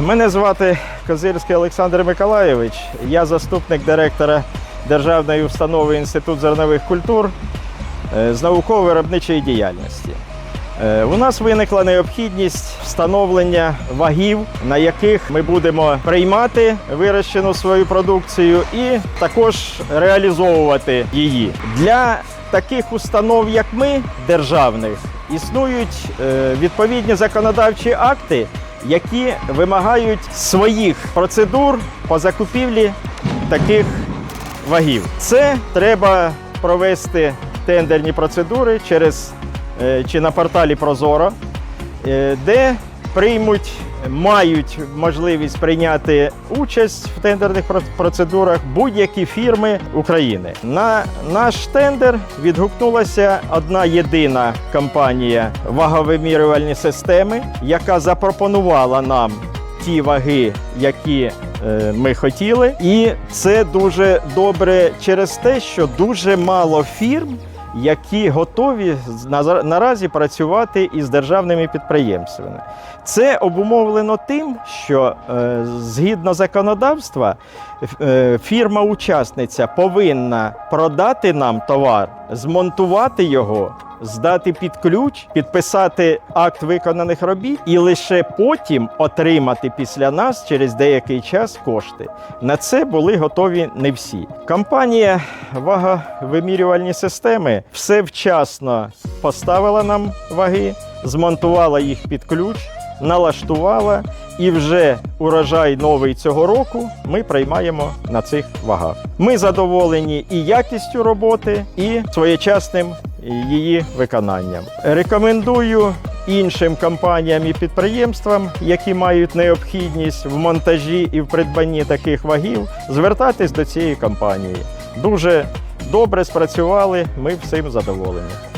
Мене звати Козирський Олександр Миколайович. Я заступник директора Державної установи Інститут зернових культур е, з науково-виробничої діяльності. Е, У нас виникла необхідність встановлення вагів, на яких ми будемо приймати вирощену свою продукцію і також реалізовувати її. Для таких установ, як ми, державних, існують е, відповідні законодавчі акти, які вимагають своїх процедур по закупівлі таких вагів. Це треба провести тендерні процедури через е, чи на порталі Прозоро, е, де приймуть, мають можливість прийняти участь в тендерних про- процедурах будь-які фірми України. На наш тендер відгукнулася одна єдина компанія ваговимірювальні системи, яка запропонувала нам ті ваги, які е, ми хотіли. І це дуже добре через те, що дуже мало фірм, які готові наразі працювати із державними підприємствами. Це обумовлено тим, що е, згідно законодавства е, фірма-учасниця повинна продати нам товар, змонтувати його, здати під ключ, підписати акт виконаних робіт і лише потім отримати після нас через деякий час кошти. На це були готові не всі. Компанія ваговимірювальні системи все вчасно поставила нам ваги, змонтувала їх під ключ, налаштувала. І вже урожай новий цього року ми приймаємо на цих вагах. Ми задоволені і якістю роботи, і своєчасним її виконанням. Рекомендую іншим компаніям і підприємствам, які мають необхідність в монтажі і в придбанні таких вагів, звертатись до цієї компанії. Дуже добре спрацювали. Ми всім задоволені.